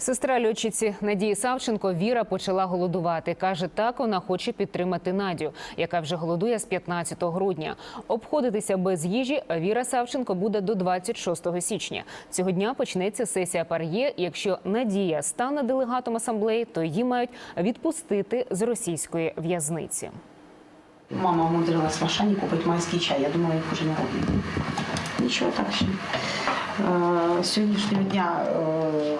Сестра льотчиці Надії Савченко Віра почала голодувати. Каже, так вона хоче підтримати Надю, яка вже голодує з 15 грудня. Обходитися без їжі Віра Савченко буде до 26 січня. Цього дня почнеться сесія пар'є. Якщо Надія стане делегатом асамблеї, то її мають відпустити з російської в'язниці. Мама умудрилась в Ашані купити майський чай. Я думала, їх уже не роблять. Нічого так ще. Сьогоднішнього дня е,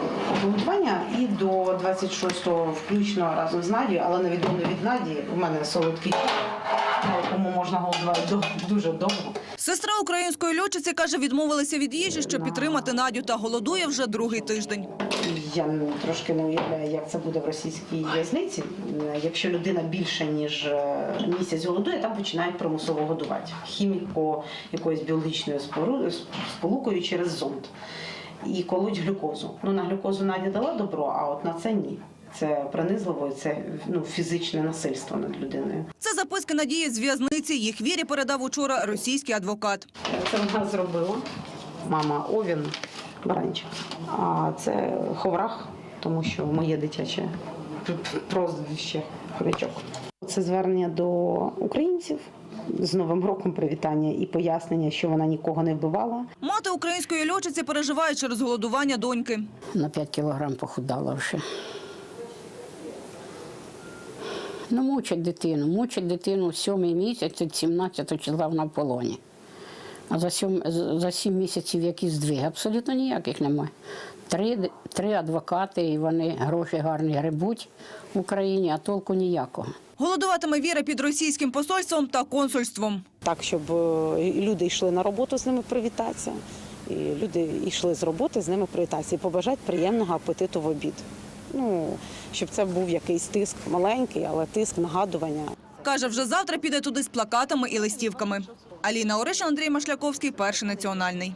і до 26-го включно разом з Надією, але відміну від Надії, у мене солодкий якому можна голодувати дуже довго. Сестра української льотчиці каже, відмовилася від їжі, щоб підтримати Надю та голодує вже другий тиждень. Я трошки не уявляю, як це буде в російській в'язниці. Якщо людина більше ніж е, місяць голодує, там починають примусово годувати хіміко якоюсь біологічною спору- сполукою через зонд і колоть глюкозу. Ну на глюкозу Надя дала добро, а от на це ні. Це принизливо, і це ну фізичне насильство над людиною. Це записки Надії з в'язниці. Їх вірі передав учора російський адвокат. Це вона зробила мама Овін Баранчик. А це ховрах, тому що моє дитяче прозвище хомячок. Це звернення до українців з Новим роком привітання і пояснення, що вона нікого не вбивала. Мати української льотчиці переживає через голодування доньки. На 5 кілограм похудала вже. Ну, мучать дитину, мучать дитину сьомий місяць, 17 числа вона в полоні. А за сім, за сім місяців які здвиг? Абсолютно ніяких немає. Три, три адвокати, і вони гроші гарні гребуть в Україні, а толку ніякого. Голодуватиме Віра під російським посольством та консульством. Так, щоб е, люди йшли на роботу з ними привітатися, і люди йшли з роботи з ними привітатися і побажати приємного апетиту в обід. Ну, щоб це був якийсь тиск маленький, але тиск нагадування. Каже, вже завтра піде туди з плакатами і листівками. Аліна Оришин, Андрій Машляковський, перший національний.